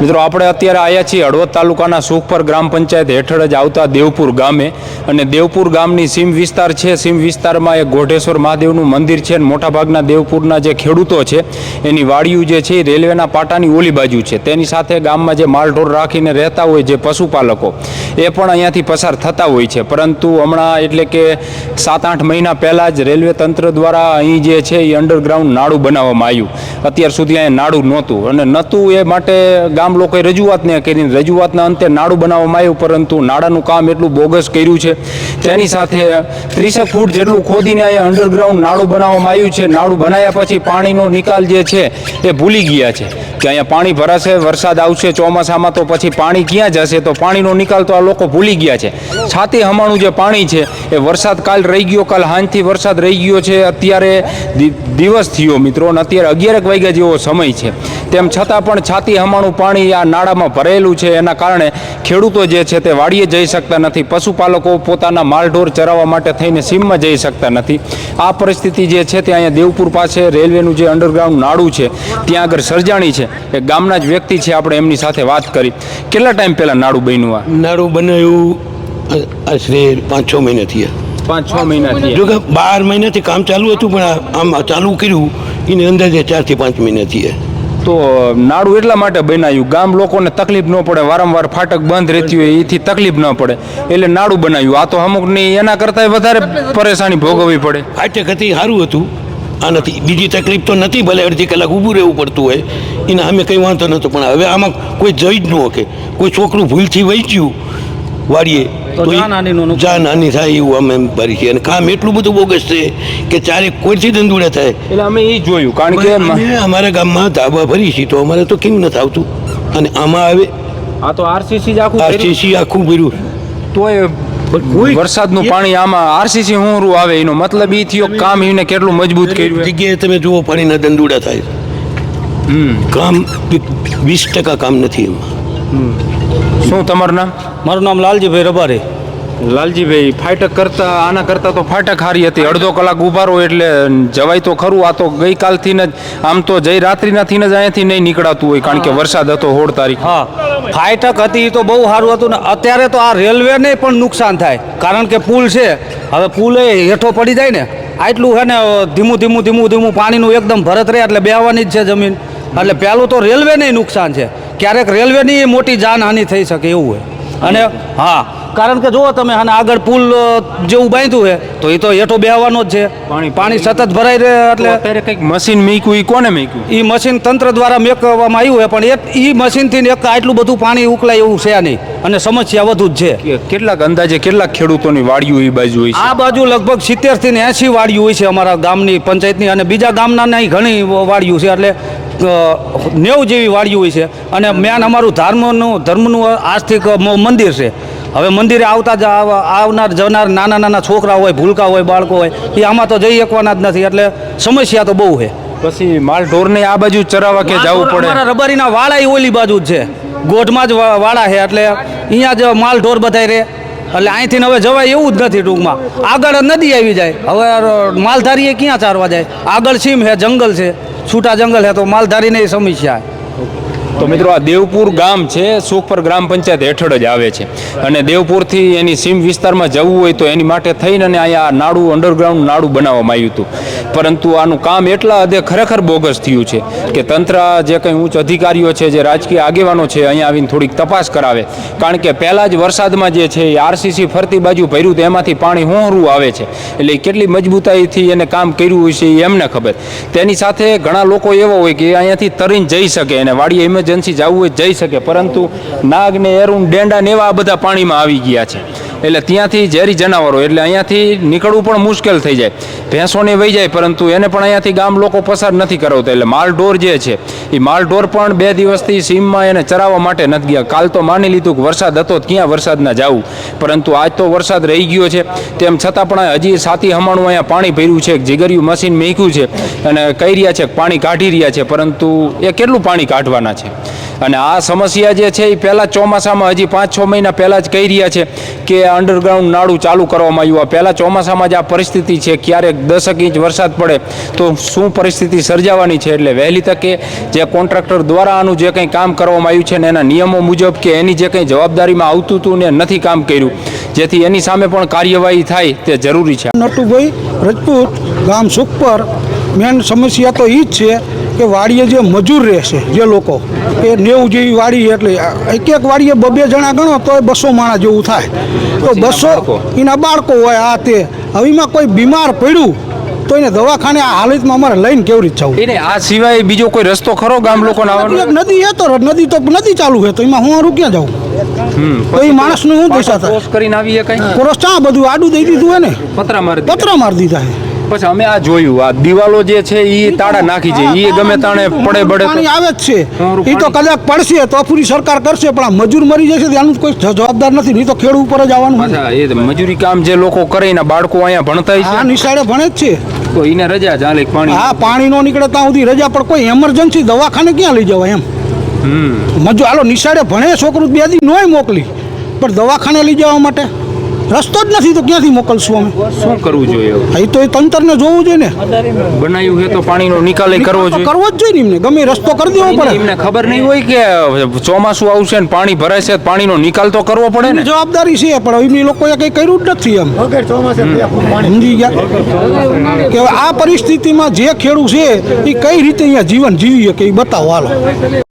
મિત્રો, આપણે અત્યારે આવ્યા છીએ હળવદ તાલુકાના સુખપર ગ્રામ પંચાયત હેઠળ જ આવતા દેવપુર ગામે. અને દેવપુર ગામની સીમ વિસ્તાર છે. સીમ વિસ્તારમાં એક ગોઢેશ્વર મહાદેવનું મંદિર છે અને મોટાભાગના દેવપુરના જે ખેડૂતો છે, એની વાડીયું જે છે, એ રેલવેના પાટાની ઓલી બાજુ છે. તેની સાથે ગામમાં જે માલઢોર રાખીને રહેતા હોય જે પશુપાલકો, એ પણ અહીંયાથી પસાર થતા હોય છે. પરંતુ હમણાં એટલે કે સાત આઠ મહિના પહેલાં જ રેલવે તંત્ર દ્વારા અહીં જે છે, એ અંડરગ્રાઉન્ડ નાળું બનાવવામાં આવ્યું. અત્યાર સુધી અહીંયા નાળું નહોતું. અને નહોતું એ માટે ગામ લોકોએ રજૂઆતને કરીને, રજૂઆતના અંતે નાળું બનાવવામાં આવ્યું, પરંતુ નાડાનું કામ એટલું બોગસ કર્યું છે. તેની સાથે ત્રીસેક ફૂટ જેટલું ખોદીને અહીંયા અંડરગ્રાઉન્ડ નાડું બનાવવામાં આવ્યું છે. નાડું બનાવ્યા પછી પાણીનો નિકાલ જે છે, એ ભૂલી ગયા છે કે અહીંયા પાણી ભરાશે, વરસાદ આવશે ચોમાસામાં તો પછી પાણી ક્યાં જશે? તો પાણીનો નિકાલ તો આ લોકો ભૂલી ગયા છે. છાતી હમાણું જે પાણી છે, એ વરસાદ કાલ રહી ગયો, કાલ હાંજથી વરસાદ રહી ગયો છે. અત્યારે દિવસ થયો મિત્રો, અને અત્યારે અગિયારક વાગ્યા જેવો સમય છે. તેમ છતાં પણ છાતી હમાણું પાણી આ નાળામાં ભરેલું છે. એના કારણે ખેડૂતો જે છે તે વાડીએ જઈ શકતા નથી. પશુપાલકો પોતાના માલઢોર ચરાવવા માટે થઈને સીમમાં જઈ શકતા નથી. આ પરિસ્થિતિ જે છે તે અહીંયા દેવપુર પાસે રેલવેનું જે અંડરગ્રાઉન્ડ નાળું છે ત્યાં આગળ સર્જાણી છે. એ ગામના જ વ્યક્તિ છે. આપણે એમની સાથે વાત કરી. કેટલા ટાઈમ પહેલાં નાળું બન્યું આ? નાડું બનાવ્યું આ- આશરે પાંચ છ મહિના થયા. પાંચ છ મહિના થયા. જો કે બાર મહિનાથી કામ ચાલુ હતું પણ આમ ચાલુ કર્યું એને અંદાજે ચારથી પાંચ મહિના થયા. તો નાડું એટલા માટે બનાવ્યું ગામ લોકોને તકલીફ ન પડે. વારંવાર ફાટક બંધ રહેતી હોય, એથી તકલીફ ન પડે. એટલે નાડું બનાવ્યું આ તો અમુકની એના કરતાં વધારે પરેશાની ભોગવવી પડે. ફાટક હતી સારું હતું. આ નથી. બીજી તકલીફ તો નથી ભલે અડધી કલાક ઊભું રહેવું પડતું હોય. એને અમે કંઈ વાંધો નહોતો. પણ હવે આમાં કોઈ જઈ જ ન શકે. કોઈ છોકરું ભૂલથી વહી વાડીએ તો. જાનહાનિ થાય એવું અમે ભરી છે અને કામ એટલું બધું બોગસ છે કે ચારે કોઈથી દંદુડા થાય. એટલે અમે એ જોયું કારણ કે અમે અમારા ગામમાં ધાબા ભરી છીએ તો અમારે તો કેમ નથી આવતું અને આમાં આવે આ તો આરસીસી જ આખું આરસીસી આખું ભર્યું. તોય વરસાદનું પાણી આમાં આરસીસી હું આવે એનો મતલબ એ થયો કામ એને કેટલું મજબૂત કર્યું જગ્યાએ તમે જુઓ પાણીના દંડુડા થાય. હમ. કામ વીસ ટકા કામ નથી એમાં. શું તમારું નામ? મારું નામ લાલજીભાઈ રબારી. લાલજીભાઈ ફાટક કરતા આના કરતા તો ફાટક હારી હતી. અડધો કલાક ઊભા રહો એટલે જવાય તો ખરું. આ તો ગઈકાલથી જ આમ તો જઈ રાત્રિનાથી જ અહીંયાથી નહીં નીકળાતું હોય કારણ કે વરસાદ હતો હોળ તારીખ હા. ફાટક હતી એ તો બહુ સારું હતું ને અત્યારે તો આ રેલવેને પણ નુકસાન થાય. કારણ કે પુલ છે. હવે પુલ એ હેઠો પડી જાય ને આટલું હે ને ધીમું ધીમું ધીમું ધીમું પાણીનું એકદમ ભરત રહે એટલે બેહવાની જ છે જમીન. એટલે પહેલું તો રેલવેને નુકસાન છે. ક્યારેક રેલવેની મોટી જાનહાનિ થઈ શકે એવું હોય. અને હા કારણ કે જુઓ તમે અને આગળ પુલ જેવું બાંધ્યું છે તો એ તો હેઠો બેહવાનો જ છે. પાણી- પાણી સતત ભરાઈ રહે એટલે અત્યારે કંઈક મશીન મીકું એ કોને મૂક્યું? એ મશીન તંત્ર દ્વારા મેકવામાં આવ્યું છે પણ એ એ મશીનથી એક આટલું બધું પાણી ઉકલાય એવું છે નહીં. અને સમસ્યા વધુ જ છે. કેટલાક અંદાજે કેટલાક ખેડૂતોની વાડીઓ એ બાજુ હોય આ બાજુ લગભગ સિત્તેરથી એસી વાડીઓ હોય છે અમારા ગામની પંચાયતની અને બીજા ગામના નહીં ઘણી વાડીઓ છે એટલે નેવું જેવી વાડીઓ હોય છે. અને મેન અમારું ધર્મનું ધર્મનું આસ્થિક મંદિર છે. હવે મંદિરે આવતા જ આવ- આવનાર જનાર નાના નાના છોકરા હોય ભૂલકા હોય બાળકો હોય એ આમાં તો જઈ શકવાના જ નથી એટલે સમસ્યા તો બહુ છે. પછી માલ ઢોરને આ બાજુ ચરાવવા કે જવું પડે? રબારીના વાળા એ ઓલી બાજુ જ છે. ગોઠમાં જ વાળા છે એટલે અહીંયા જ માલ ઢોર બધાય રહે એટલે અહીંથી હવે જવાય એવું જ નથી ટૂંકમાં. આગળ નદી આવી જાય. હવે માલધારીએ ક્યાં ચારવા જાય? આગળ સીમ છે જંગલ છે. છૂટા જંગલ છે તો માલધારીને સમસ્યા તો મિત્રો આ દેવપુર ગામ છે, સુખપર ગ્રામ પંચાયત હેઠળ જ આવે છે. અને દેવપુરથી એની સીમ વિસ્તારમાં જવું હોય તો એની માટે થઈને અને અહીંયા નાડું અંડરગ્રાઉન્ડ નાડું બનાવવામાં આવ્યું હતું. પરંતુ આનું કામ એટલા હદે ખરેખર બોગસ થયું છે કે તંત્ર જે કંઈ ઉચ્ચ અધિકારીઓ છે, જે રાજકીય આગેવાનો છે, અહીંયા આવીને થોડીક તપાસ કરાવે. કારણ કે પહેલાં જ વરસાદમાં જે છે એ આરસીસી ફરતી બાજુ ભર્યું તો એમાંથી પાણી હોંહરું આવે છે. એટલે કેટલી મજબૂતાઈથી એને કામ કર્યું હોય છે એ એમને ખબર. તેની સાથે ઘણા લોકો એવા હોય કે અહીંયાથી તરીને જઈ શકે. અને વાડી ઇમરજન્સી જવું હોય જઈ શકે, પરંતુ નાગ ને એરું ડેંડા ને એવા બધા પાણીમાં આવી ગયા છે. એટલે ત્યાંથી ઝેરી જનાવરો, એટલે અહીંયાથી નીકળવું પણ મુશ્કેલ થઈ જાય. ભેંસોને વહી જાય, પરંતુ એને પણ અહીંયાથી ગામ લોકો પસાર નથી કરાવતા. એટલે માલઢોર જે છે એ માલઢોર પણ બે દિવસથી સીમમાં એને ચરાવવા માટે નથી ગયા. કાલ તો માની લીધું કે વરસાદ હતો ક્યાં વરસાદના જવું? પરંતુ આજ તો વરસાદ રહી ગયો છે. તેમ છતાં પણ હજી સાતી હમાણું અહીંયા પાણી ભર્યું છે જીગર્યું મશીન મેંક્યું છે અને કહી રહ્યા છે, પાણી કાઢી રહ્યા છે, પરંતુ એ કેટલું પાણી કાઢવાના છે? અને આ સમસ્યા જે છે એ પહેલાં ચોમાસામાં હજી પાંચ છ મહિના પહેલાં જ કહી રહ્યા છે કે અંડરગ્રાઉન્ડ નાળું ચાલુ કરવામાં આવ્યું. પહેલાં ચોમાસામાં જ આ પરિસ્થિતિ છે. ક્યારેક દસક ઇંચ વરસાદ પડે તો શું પરિસ્થિતિ સર્જાવાની છે? એટલે વહેલી તકે જે કોન્ટ્રાક્ટર દ્વારા આનું જે કંઈ કામ કરવામાં આવ્યું છે ને એના નિયમો મુજબ કે એની જે કંઈ જવાબદારીમાં આવતું હતું ને નથી કામ કર્યું. જેથી એની સામે પણ કાર્યવાહી થાય તે જરૂરી છે. નટુભાઈ રજપૂત ગામ સુખપર. મેન સમસ્યા તો એ જ છે કે વાડીએ જે મજૂર રહેશે જે લોકો એ નેવું જેવી વાડી એટલે એક એક વાડીએ બબે જણા ગણો તો બસો માણા જેવું થાય. તો બસો એના બાળકો? હોય આ તે. હવેમાં કોઈ બીમાર પડ્યું તો એને દવાખાને આ હાલતમાં અમારે લઈને કેવી રીતે જવું. એને આ સિવાય બીજો કોઈ રસ્તો ખરો ગામ લોકોને આવવાનો? નદી એ તો નદી તો નદી ચાલુ છે તો એમાં હું હારું ક્યાં જાઉં? તો એ માણસનું શું દિશા થાય? ક્રોસ કરીને આવીએ કઈ? ક્રોસ ચા બધું આડું દઈ દીધું હોય ને પતરા મારી પતરા મારી દીધા છે. પછી અમે આ જોયું. આ દિવાલો જે છે એ તાળા નાખી છે. એ ગમે તાણે પડે બડે પાણી આવે જ છે. એ તો કદાચ પડશે તો પૂરી સરકાર કરશે પણ આ મજૂર મરી જશે એનું કોઈ જવાબદાર નથી. નહીં તો ખેડ ઉપર જ આવવાનું એ મજૂરી કામ જે લોકો કરે એના બાળકો અહીંયા ભણતા આ નિશાળે ભણે જ છે. તો એને રજા ચાલે પાણી. હા પાણી નો નીકળે ત્યાં સુધી રજા પણ કોઈ એમરજન્સી દવાખાને ક્યાં લઈ જવાય એમ? મજૂર હાલો નિશાળે ભણે છોકરું બે દી નોય મોકલી પણ દવાખાને લઈ જવા માટે. રસ્તો જ નથી તો ક્યાંથી મોકલશું અમે? શું કરવું જોઈએ હવે? એ તો એ તંત્રને જોવું જોઈએ ને. બનાવ્યું છે તો પાણીનો નિકાલ કરવો જોઈએ. કરવો જ જોઈએ ને એમને. ગમે રસ્તો કરી દેવો પડે. એમને ખબર નહીં હોય કે ચોમાસું આવશે ને પાણી ભરાય છે પાણીનો નિકાલ તો કરવો પડે ને. જવાબદારી છે પણ એમની લોકોએ કંઈ કર્યું જ નથી એમ. સમજી ગયા? કે આ પરિસ્થિતિમાં જે ખેડૂત છે એ કઈ રીતે અહીંયા જીવન જીવી શકે એ બતાવો હાલો.